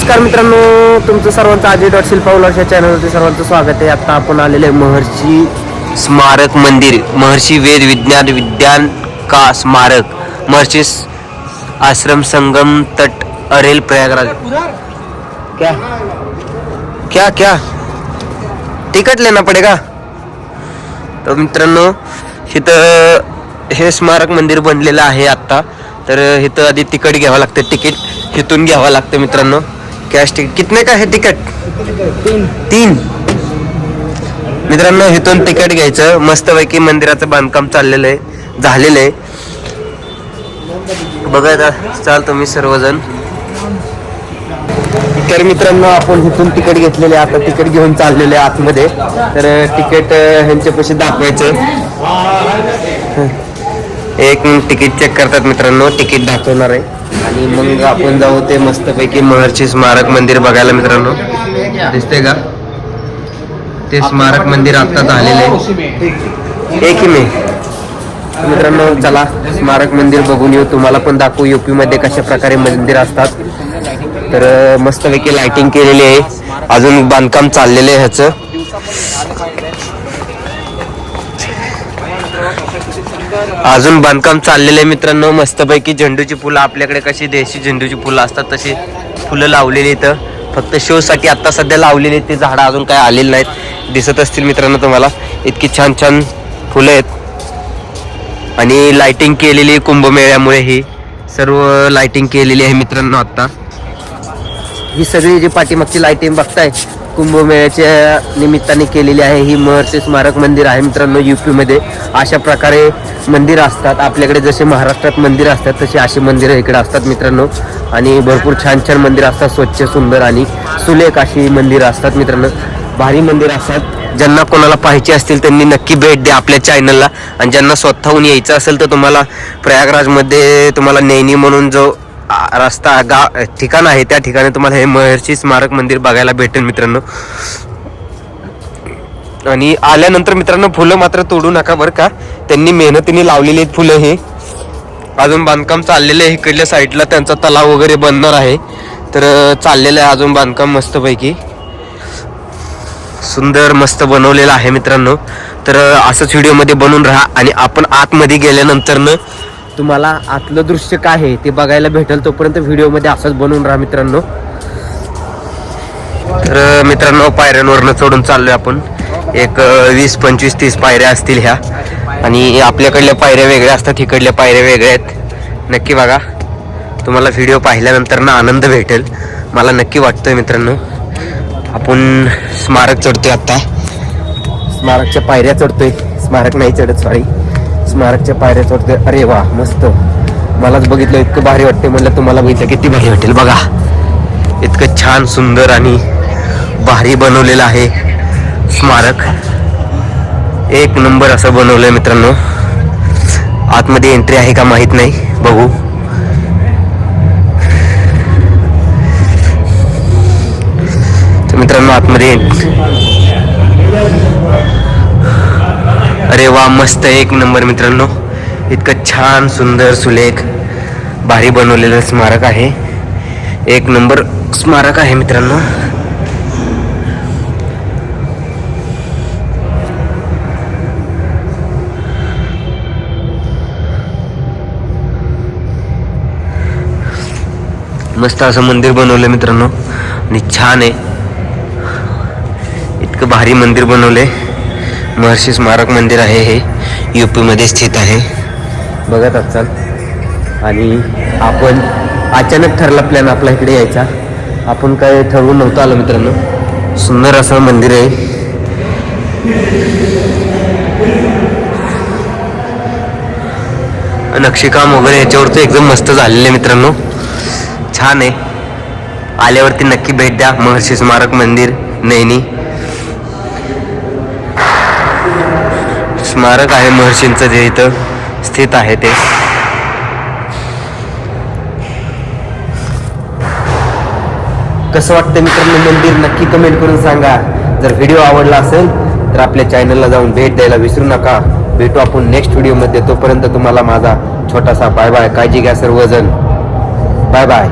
नमस्कार मित्रांनो तुमचं सर्वांचं अजय डॉट शिल्पा चॅनलवर चॅनलवरती सर्वांचं स्वागत आहे. आता आपण आलेले आहे महर्षी स्मारक मंदिर महर्षी वेद विज्ञान विज्ञान का स्मारक महर्षी आश्रम संगम तट अरेल प्रयागराज. क्या? क्या क्या? तिकट लेना पडेगा? तर मित्रांनो इथं हे स्मारक मंदिर बनलेलं आहे आत्ता तर इथं आधी तिकीट घ्यावं लागतं तिकीट इथून घ्यावं लागतं मित्रांनो. कॅश तिकीट कितने का आहे तिकीट तीन. मित्रांनो इथून तिकीट घ्यायचं. मस्तपैकी मंदिराचं बांधकाम चाललेलं आहे. झालेलं आहे. बघा आता. चाल तुम्ही सर्वजण. तर मित्रांनो आपण इथून तिकीट घेतलेले. आता तिकीट घेऊन चाललेले आहे आतमध्ये. तर तिकीट ह्यांच्या पैसे दाखवायचं. एक मिनिट तिकीट चेक करतात मित्रांनो. तिकीट दाखवणार आहे. आणि मग आपण जाऊ ते मस्तपैकी महर्षी स्मारक मंदिर बघायला मित्रांनो. दिसते का? ते स्मारक मंदिर आता झालेलं आहे. एक मे. मित्रांनो चला स्मारक मंदिर बघून येऊ. तुम्हाला पण दाखवू युपी मध्ये कशा प्रकारे मंदिर असतात. तर मस्तपैकी लाइटिंग केलेली आहे. अजून बांधकाम चाललेलं आहे ह्याचं. अजून बांधकाम चाललेलं आहे मित्रांनो. मस्तपैकी झेंडूची फुलं आपल्याकडे कशी देशी झेंडूची फुलं असतात तशी फुलं लावलेली इथं. फक्त शो साठी आता सध्या लावलेली आहेत ते झाडं अजून काय आलेली नाहीत. दिसत असतील मित्रांनो तुम्हाला. इतकी छान छान फुलं आहेत. आणि लाइटिंग केलेली कुंभमेळ्यामुळे ही. सर्व लाइटिंग केलेली आहे मित्रांनो आता. ही सगळी जी पाठीमागची लाइटिंग बघताय कुंभमेळ्याच्या निमित्ताने केलेली आहे. ही महर्षी स्मारक मंदिर आहे मित्रांनो युपी अशा प्रकारे मंदिर असतात. आपल्याकडे जसे महाराष्ट्रात मंदिर असतात तशी अशी मंदिरं इकडे असतात मित्रांनो. आणि भरपूर छान छान मंदिर असतात. स्वच्छ सुंदर आणि सुलेख अशी मंदिरं असतात मित्रांनो. भारी मंदिर असतात. ज्यांना कोणाला पाहिजे असतील त्यांनी नक्की भेट द्या आपल्या चॅनलला आणि ज्यांना स्वतःहून यायचं असेल तर तुम्हाला प्रयागराजमध्ये तुम्हाला नैनी म्हणून जो रस्ता गाव ठिकाण आहे त्या ठिकाणी तुम्हाला हे महर्षी स्मारक मंदिर बघायला भेटेल मित्रांनो. आणि आल्यानंतर मित्रांनो फुलं मात्र तोडू नका बरं का. त्यांनी मेहनतीने लावलेली आहेत फुलं हे. अजून बांधकाम चाललेलं आहे इकडल्या साईडला त्यांचा तलाव वगैरे बनणार आहे. तर चाललेलं आहे अजून बांधकाम मस्तपैकी. सुंदर मस्त बनवलेलं आहे मित्रांनो. तर असंच व्हिडिओमध्ये बनून राहा आणि आपण आतमध्ये गेल्यानंतरनं तुम्हाला आतलं दृश्य काय आहे ते बघायला भेटेल तोपर्यंत व्हिडिओमध्ये असंच बनवून राहा मित्रांनो. तर मित्रांनो पायऱ्यांवरनं चढून चाललोय आपण. एक वीस पंचवीस तीस पायऱ्या असतील ह्या. आणि आपल्याकडल्या पायऱ्या वेगळ्या असतात इकडल्या पायऱ्या वेगळ्या आहेत. नक्की बघा. तुम्हाला व्हिडिओ पाहिल्यानंतर ना आनंद भेटेल. मला नक्की वाटतोय मित्रांनो. आपण स्मारक चढतोय आता. स्मारकच्या पायऱ्या चढतोय. स्मारक नाही चढत सॉरी स्मारकच्या पायऱ्या चढतोय अरे वा मस्त. मलाच बघितलं इतकं भारी वाटते म्हणलं तुम्हाला बघितलं किती भारी वाटेल बघा. इतकं छान सुंदर आणि भारी बनवलेलं आहे स्मारक. एक नंबर असं बनवलंय मित्रांनो. आतमध्ये एंट्री आहे का माहीत नाही बघू. मित्रांनो आतमध्ये अरे वा मस्त एक नंबर मित्रांनो. इतकं छान सुंदर सुलेख भारी बनवलेलं स्मारक आहे. एक नंबर स्मारक आहे मित्रांनो. मस्त असं मंदिर बनवलं मित्रांनो. आणि छान आहे. इतकं भारी मंदिर बनवलंय. महर्षी स्मारक मंदिर आहे हे. यू पीमध्ये स्थित आहे. बघत असाल. आणि आपण अचानक ठरला प्लॅन आपला इकडे यायचा. आपण काय ठरवून नव्हतं आलो मित्रांनो. सुंदर असं मंदिर आहे. नक्षीकाम वगैरे याच्यावरती एकदम मस्त झालेलं आहे मित्रांनो. छान आहे. आल्यावरती नक्की भेट द्या. महर्षी स्मारक मंदिर नैनी. स्मारक आहे महर्षींचं जे इथं स्थित आहे ते. कसं वाटतं मित्रांनो मंदिर? नक्की कमेंट करून सांगा. जर व्हिडिओ आवडला असेल तर आपल्या चॅनलला जाऊन भेट द्यायला विसरू नका. भेटू आपण नेक्स्ट व्हिडिओमध्ये तोपर्यंत तुम्हाला माझा छोटासा बाय बाय काळजी घ्या सर्वजण. Bye bye